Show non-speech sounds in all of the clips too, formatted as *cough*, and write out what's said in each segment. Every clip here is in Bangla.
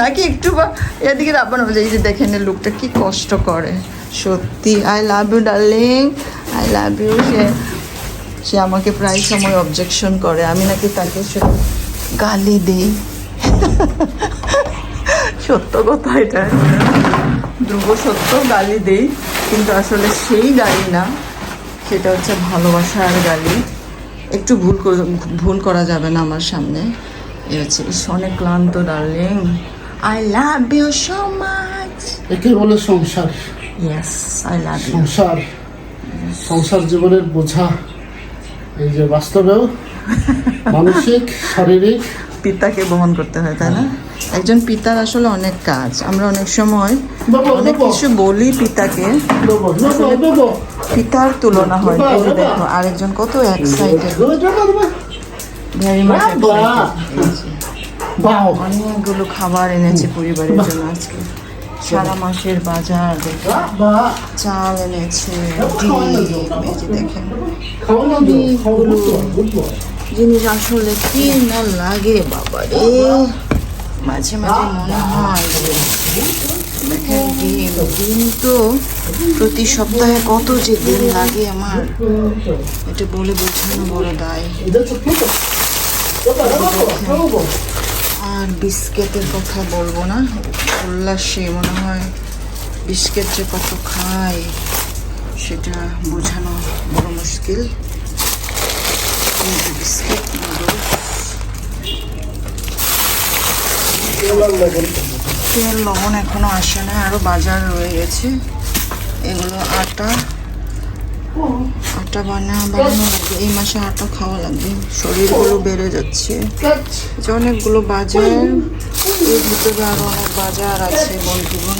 নাকি একটু বা এদিকে রাব্বান হবে এই যে দেখেন এই লোকটা কি কষ্ট করে। সত্যি I love you darling I love you সে সে আমাকে প্রায় সময় অবজেকশন করে। আমি নাকি তাকে গালি দিই। *laughs* সত্য কথা এটা। ধ্রুব সত্য গালি দেই, কিন্তু আসলে সেই গালি না। সেটা হচ্ছে ভালোবাসার গালি। একটু ভুল ভুল করা যাবে না আমার সামনে। এ হচ্ছে অনেক ক্লান্ত darling I love you so much একে বলে সংসার ইয়েস আই লাভ ইউ সংসার সংসার জীবনের বোঝা এই যে বাস্তবেও মানসিক শারীরিক পিতাকে বহন করতে হয় তাই না একজন পিতার আসলে অনেক কাজ আমরা অনেক সময় অনেক। কিছু বলি পিতাকে। পিতার তুলনা হয়। এই যে দেখো আরেকজন কত এক্সাইটেড। Very much. অনেকগুলো খাবার এনেছে পরিবারের জন্য আজকে। সারা মাসের বাজার। চাল এনেছে দেখেন। জিনিস আসলে কি না লাগে বাবা রে মাঝে মাঝে মনে হয় যে দেখেন ডিম ডিম তো প্রতি সপ্তাহে কত যে দিন লাগে আমার। এটা বলে বোঝানো বড় দায়। আর বিস্কেটের কথা বলব না। উল্লাসে মনে হয় বিস্কেট যে কত খায়, সেটা বোঝানো বড় মুশকিল। বিস্কিট তেল লবণ এখনও আসে না, আরও বাজার রয়ে গেছে। এগুলো আটা। আটা বানা বানানো লাগবে। এই মাসে আটা খাওয়া লাগবে। শরীরগুলো বেড়ে যাচ্ছে। যে অনেকগুলো বাজার এর ভিতরে আরও অনেক বাজার আছে বন্ধুগণ।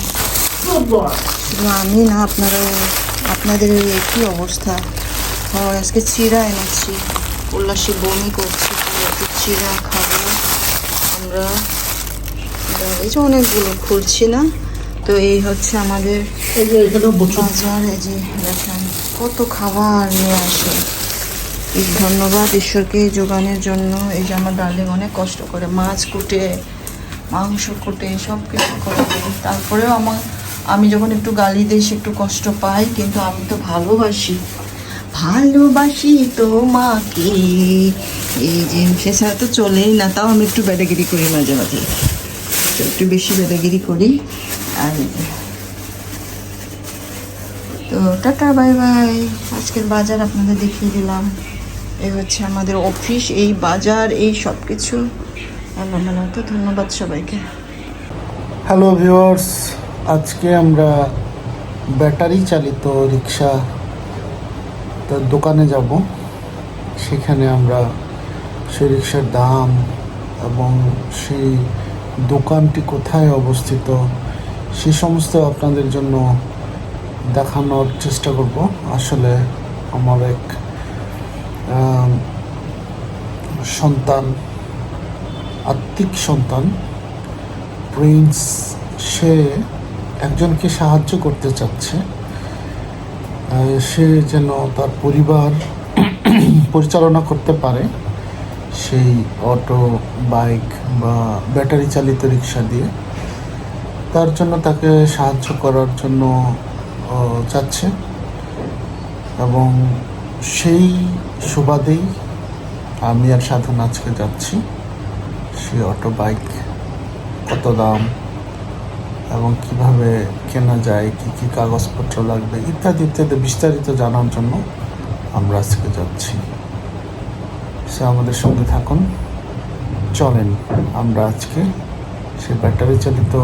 শুধু আমি না আপনারা আপনাদের একই অবস্থা। হয় আজকে চিরা এনেছি। উল্লাসে বমি করছি। একটু চিরা খাব আমরা। এই যে অনেকগুলো খুলছি না? তো এই হচ্ছে আমাদের বাজার এই যে কত খাবার নিয়ে আসে। ধন্যবাদ ঈশ্বরকে যোগানের জন্য। এই যে আমার ডার্লিং অনেক কষ্ট করে মাছ কুটে, মাংস কুটে সব কিছু করে। তারপরেও আমার, আমি যখন একটু গালি দিই, সে একটু কষ্ট পাই কিন্তু আমি তো ভালোবাসি। ভালোবাসি তোমাকে। এই যে সে তো চলেই না, তাও আমি একটু বেদাগিরি করি মাঝে মাঝে। একটু বেশি বেদাগিরি করি। আর তো টাটা, বাই বাই। আজকের বাজার আপনাদের দেখিয়ে দিলাম। এই হচ্ছে আমাদের অফিস এই বাজার, এই সব কিছু আল্লাহ তো ধন্যবাদ সবাইকে। হ্যালো ভিউয়ার্স আজকে আমরা ব্যাটারি চালিত রিক্সা তার দোকানে যাব। সেখানে আমরা সেই রিক্সার দাম এবং সেই দোকানটি কোথায় অবস্থিত, সে সমস্ত আপনাদের জন্য দেখানোর চেষ্টা করব। আসলে আমার এক সন্তান, আত্মিক সন্তান, প্রিন্স, সে একজনকে সাহায্য করতে চাচ্ছে। সে যেন তার পরিবার *clears throat* পরিচালনা করতে পারে। সেই অটো, বাইক বা ব্যাটারি চালিত রিক্সা দিয়ে। তার জন্য তাকে সাহায্য করার জন্য চাচ্ছে এবং সেই সুবাদেই আমি আর সাধন আজকে যাচ্ছি। সেই অটো বাইক, কত দাম, এবং কীভাবে কেনা যায়, কি কি কাগজপত্র লাগবে, ইত্যাদি ইত্যাদি বিস্তারিত জানার জন্য আমরা আজকে যাচ্ছি। সে আমাদের সঙ্গে থাকুন। চলেন, আমরা আজকে সে ব্যাটারি চালিত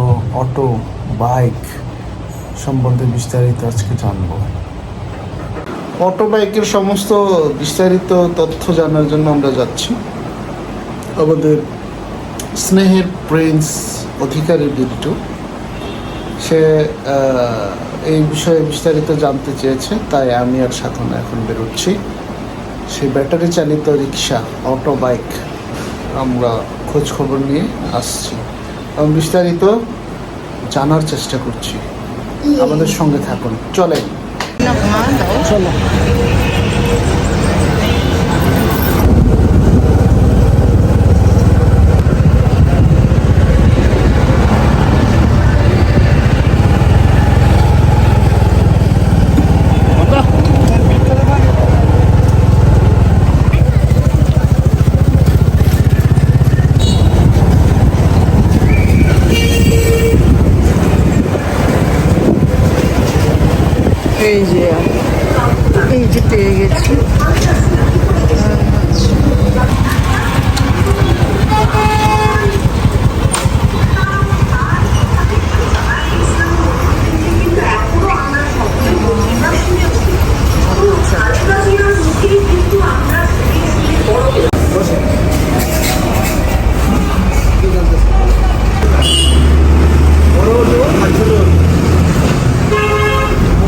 অটো, বাইক সম্বন্ধে বিস্তারিত আজকে জানব। অটো বাইকের সমস্ত বিস্তারিত তথ্য জানার জন্য আমরা যাচ্ছি। আমাদের স্নেহের প্রিন্স অধিকারী বিল্টু সে এই বিষয়ে বিস্তারিত জানতে চেয়েছে, তাই আমি আর সাধনা এখন বেরোচ্ছি। সেই ব্যাটারি চালিত রিক্সা অটো বাইক আমরা খোঁজ খবর নিয়ে আসছি। এবং বিস্তারিত জানার চেষ্টা করছি। আমাদের সঙ্গে থাকুন। চলে চলো এই যে এই যে পেয়ে গেছি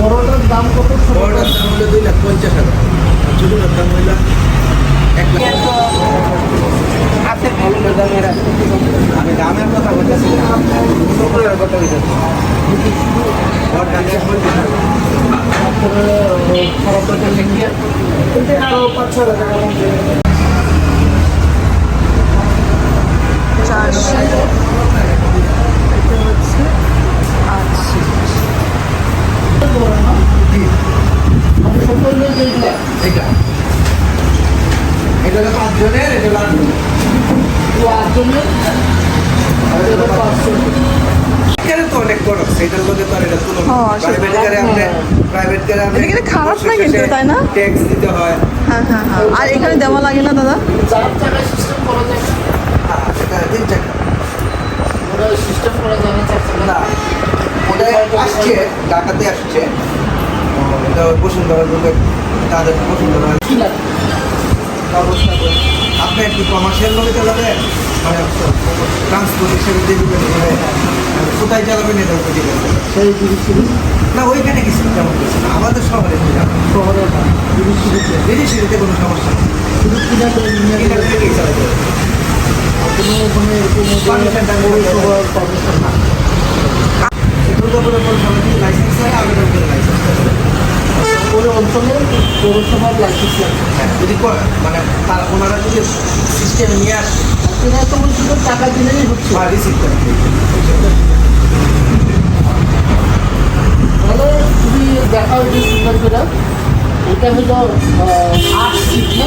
বড়টার দাম কত বড়টার দাম হলো দুই লাখ পঞ্চাশ হাজার আর ছোটোটার দাম হইল এক লাখ হাতে ভালো দাম এরা আমি দামের কথা বলতেছি না উপরের কথা বলতেছি বড় দাম এক পঞ্চাশ হাজার আরও পাঁচ ছ হাজার টাকা চারশো এটা হচ্ছে আশি এটা এটা হলো পাঁচজনের এটা হলো আটজনের এখানে তো অনেক বড় সেটার মধ্যে তো আর এটা তুলনা হ্যাঁ, সেটা- প্রাইভেট গাড়ি আপনি প্রাইভেট গাড়ি আপনি এটা কিন্তু খারাপ না কিন্তু, তাই না? ট্যাক্স দিতে হয় হ্যাঁ হ্যাঁ হ্যাঁ আর এখানে দেওয়া লাগে না দাদা চার টাকা সিস্টেম করা যায় হ্যাঁ এটা তিন চাকা ওরা সিস্টেম করা যায় না ওটা আসছে ঢাকাতে আসছে। এটা বসুন্ধরা গ্রুপে তাদের বসুন্ধরা। ব্যবস্থা করে আপনি কি কমার্শিয়াল ভাবে চালাবেন মানে ট্রান্সপোর্ট হিসেবে দেখবেন মানে কোথায় চালাবেন এটা উপর। সেই জিনিস না ওইখানে কিছু তেমন কিছু না আমাদের শহরে শহরে জিনিস বিদেশিতে কোনো সমস্যা নেই। শুধু কিনা করে এরকম পারমিশন না। পৌরসভা থেকে লাইসেন্স হয় আবেদন করে লাইসেন্স ওই অঞ্চলে পৌরসভার লাইসেন্স হ্যাঁ যদি করে, মানে তার ওনারা যদি সিস্টেম নিয়ে আসে এরা তো বলছিল টাকা দিলেই হচ্ছে। রিসিভ করে তাহলে তুমি দেখা হয়েছে সুন্দর করে। এটা হলো আট সিট না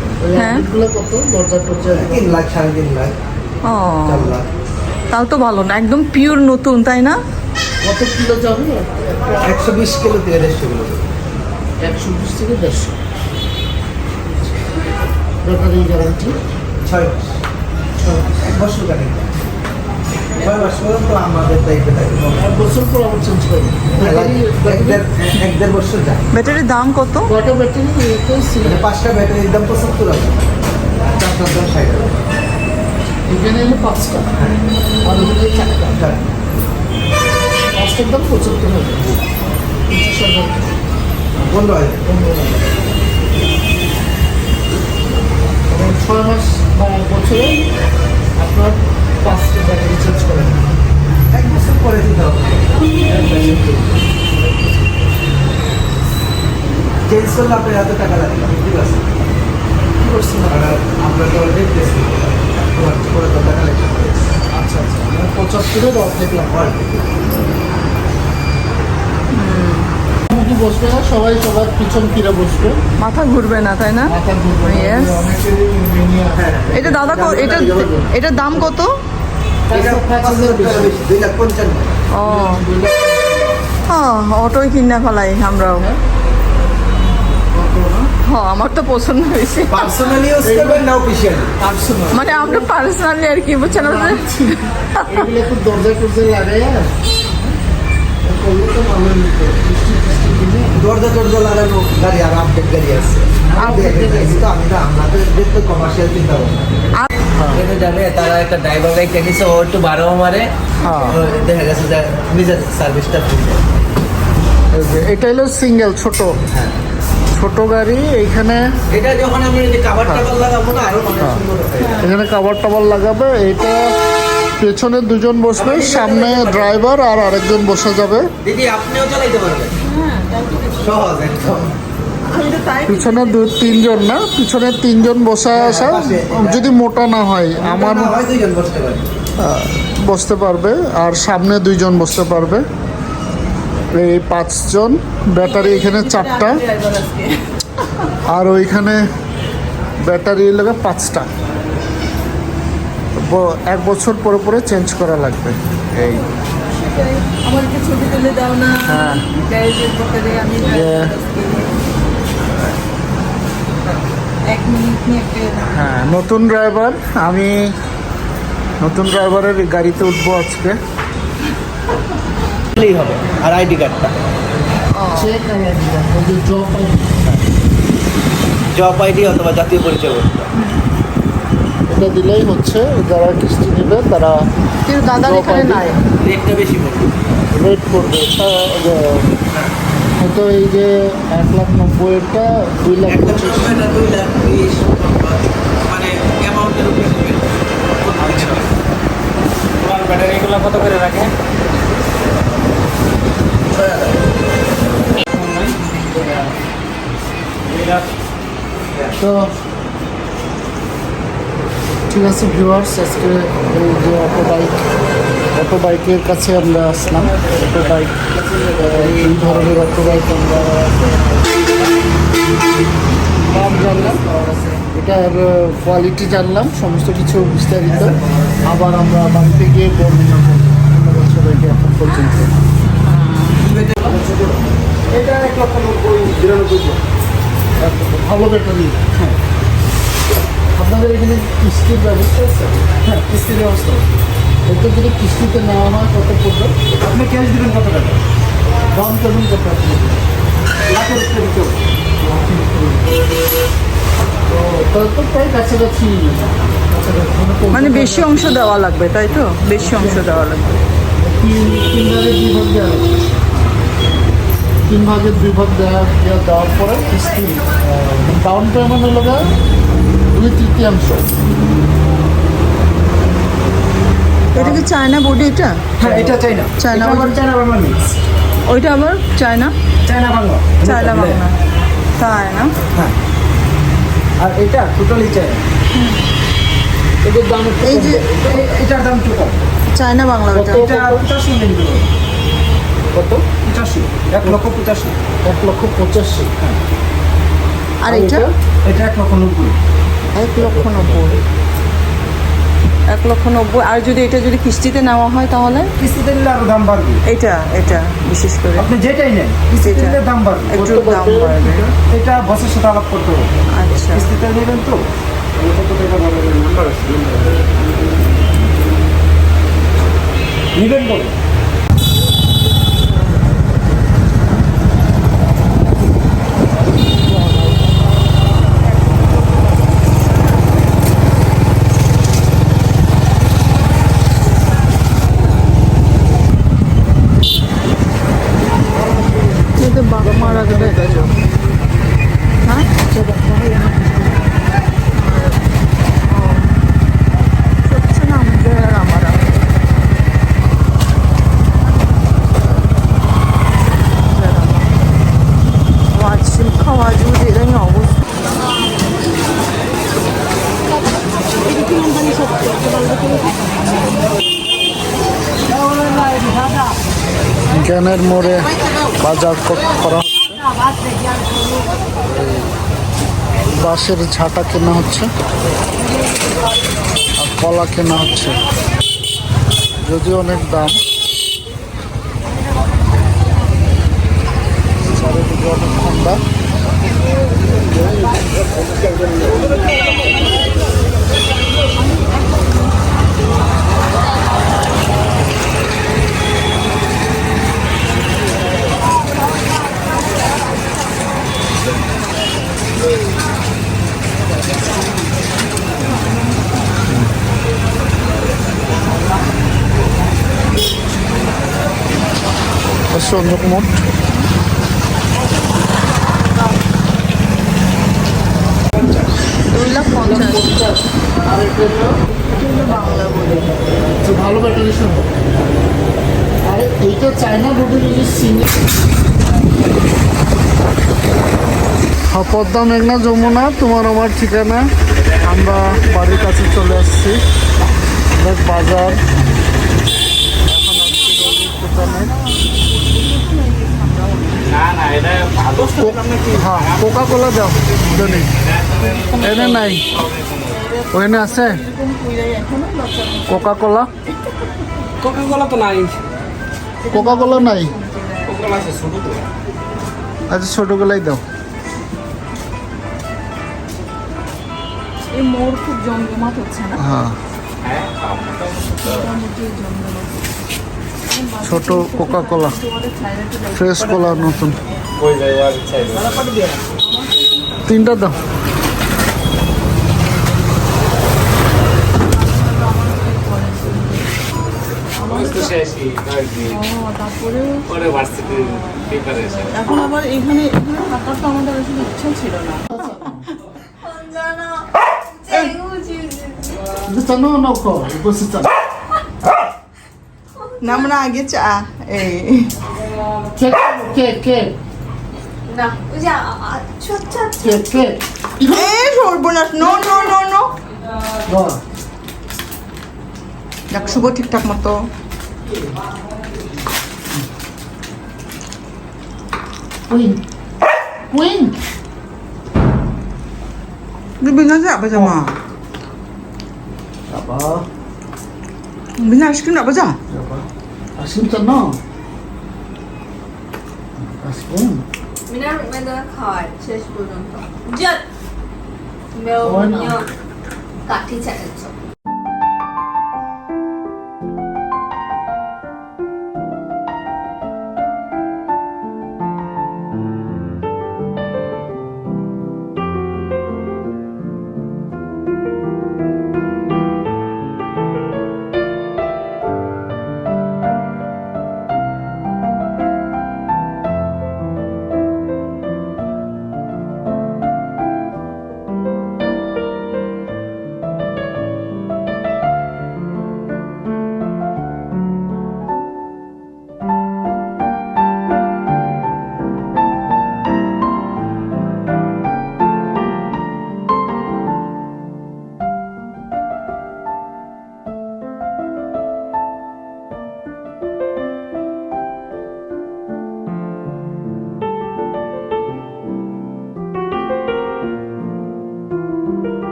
হ্যাঁ। তাও তো ভালো না একদম পিওর নতুন তাই না? কত কিলো যাবে একশো বিশ কিলো থেকে দেড়শো কিলো। একশো বিশ থেকে দেড়শো। গ্যারান্টি ছয় এক বছর কাটে আমাদের এক বছর পর আবার চেঞ্জ করবে এক দেড় এক দেড় বছর যায়। ব্যাটারির দাম কত? ব্যাটারি মানে পাঁচটা ব্যাটারির দাম পঁচাত্তর হাজার চারটার দাম ষাট এখানে হলো পাঁচটা। আর ওখানে চারটা। হ্যাঁ। পাঁচটার দাম পঁচাত্তর হাজার। পনেরো হাজার। পনেরো হাজার। ছয় মাস বা বছরে আপনার পাঁচটা ব্যাটারি চেঞ্জ করেন এক বছর পরে দিতে হবে। চেঞ্জ করলে আপনার এত টাকা লাগবে ঠিক আছে? কি করছেন আমরা তো অলরেডি টেস্ট করে তো টাকা লাগবে। আচ্ছা আচ্ছা। মানে বসবে না সবাই সবার পিছন ফিরে বসবে। মাথা ঘুরবে না তাই না? এটা দাদা এটা এটার দাম কত? ও হ্যাঁ অটোই কিনা ফেলাই আমরাও। হ্যাঁ? আমার তো পছন্দ হয়েছে। মানে আমরা পার্সোনালি আর কি বুঝছেন দরজা টরজা লাগানো গাড়ি আর আপডেট গাড়ি আছে। Update গাড়ি। তো আমি না আমাদের কমার্শিয়াল চিন্তা ভাবনা। এটা জানে তারা একটা ড্রাইভার ও একটু বারো মারে। হ্যাঁ। দেখা গেছে যে নিজের সার্ভিসটা এটা হলো সিঙ্গেল ছোট। ছোট গাড়ি এইখানে এটা যখন আমি কাভার টাভার লাগাবো না আরও সুন্দর এখানে কাবার টাবার লাগাবে এটা পেছনে দুজন বসবে সামনে ড্রাইভার আর আরেকজন বসা যাবে। দিদি আপনিও চালাইতে পারবেন। সহজ একদম। পিছনে দু তিনজন না? পিছনে তিনজন বসা আসা যদি মোটা না হয় আমার হয় বসতে পারবে আর সামনে দুইজন বসতে পারবে। এই পাঁচজন ব্যাটারি এখানে চারটা আর ওইখানে ব্যাটারি লাগে পাঁচটা। এক বছর পরে পরে চেঞ্জ করা লাগবে। এই। আমার ছবি তুলে দাও না হ্যাঁ। গ্যারেজের ভিতরে আমি Yeah. এক মিনিট নিয়ে একটা হ্যাঁ নতুন ড্রাইভার আমি নতুন ড্রাইভারের গাড়িতে উঠবো আজকে। হবে আর আইডি কার্ডটা জব আইডি অথবা জাতীয় পরিচয়। এটা দিলেই হচ্ছে যারা কিস্তি নেবে তারা এখানে নাই। রেটটা বেশি পড়বে। রেট করবে তা, এই যে এক লাখ নব্বইটা দুই লাখ দুই লাখ বিশ মানে অ্যামাউন্টের তোমার ব্যাটারিগুলো কত করে রাখে? তো ঠিক আছে ভিউয়ার্স আজকে এই যে অটো বাইক অটো বাইকের কাছে আমরা আসলাম। অটো বাইক এই ধরনের অটো বাইক আমরা দাম জানলাম। এটার কোয়ালিটি জানলাম সমস্ত কিছু বিস্তারিত। আবার আমরা বাড়িতে গিয়ে বর্ণনা করব ধন্যবাদ সবাইকে এখন পর্যন্ত। এটা এক লক্ষ নব্বই বিরানব্বই ভালো ব্যাটারি হ্যাঁ। আপনাদের এখানে কিস্তির ব্যবস্থা আছে? হ্যাঁ কিস্তির ব্যবস্থা এটা যদি কিস্তিতে নেওয়া হয় কত পড়বে? আপনি ক্যাশ দেবেন কত টাকা? দাম কেমন কত আপনি লাখের উপরে দিতে মানে বেশি অংশ দেওয়া লাগবে তাই তো? বেশি অংশ দেওয়া লাগবে। তিন তিন ভাগের দুই ভাগ দেওয়া লাগবে। তিন ভাগের দুই দেওয়া দেওয়া- দেওয়ার পরে কিস্তি ডাউন পেমেন্ট হলো দুই তৃতীয়াংশ এটা কি চায়না বডি এটা? হ্যাঁ এটা চায়না। চায়না এটা আবার চায়না বাংলা মিক্স ওইটা আবার China? China Bangla. China Bangla. তাই না? হ্যাঁ আর এটা টোটালি চায়না। এদের দাম এই যে এটার দাম টোটাল চায়না বাংলা ওটা এটা পঁচাশি কত? পঁচাশি। এক লক্ষ পঁচাশি। এক লক্ষ পঁচাশি। আর এটা? এটা এক লক্ষ নব্বই। এক লক্ষ নব্বই। এক লক্ষ নব্বই। আর যদি এটা যদি কিস্তিতে নেওয়া হয় তাহলে? কিস্তিতে নিলে আরও দাম বাড়বে। এটা এটা বিশেষ করে। আপনি যেটাই নেন কিস্তিতে নিলে দাম বাড়বে। একটু দাম বাড়বে? এটা বসের সাথে আলাপ করতে হবে। আচ্ছা। কিস্তিতে নেবেন তো। নেবেন বলে। জ্ঞানের মোড়ে বাজার করা হচ্ছে। বাঁশের ঝাঁটা কেনা হচ্ছে আর কলা কেনা হচ্ছে। যদিও অনেক দাম। চারিদিকে অনেক ঠান্ডা। সন্ধ্যক মোট ভালো আর এইটা চায়না যে হ্যাঁ পদ্মা মেঘনা যমুনা তোমার আমার ঠিকানা। আমরা বাড়ির কাছে চলে আসছি। বাজার। দোকানে হ্যাঁ কোকা কোলা দাও জনি। এনে নাই। ওখানে আছে? কোকা কোলা কোকা কোলা তো নাই। কোকা কোলা নাই আছে ছোট আচ্ছা দাও। এই মোড় খুব জমজমাট হচ্ছে না? হ্যাঁ। জমজমাট। ছোট কোকা কোলা। ফ্রেশ কোলা নতুন। তিনটা প্রিপারেশন এখন আবার এখানে এখানে থাকার তো আমাদের আসলে ইচ্ছা ছিল না। *laughs* আমরা আগে চা এই কেক কেক কেক না ওই যে আ- আ- ছোট্ট কেক কেক এ সর্বনাশ নো নো নো নো দেখ শুভ ঠিকঠাক মতো কুইন কুইন বিনা যাবে জামা বাবা বিনা আইসক্রিম যাবে যা বাবা আসিম জানো আসিম মিনার মেয়েদের খাওয়ায় শেষ পর্যন্ত জট ওই না। কাঠি চাটাচ্ছ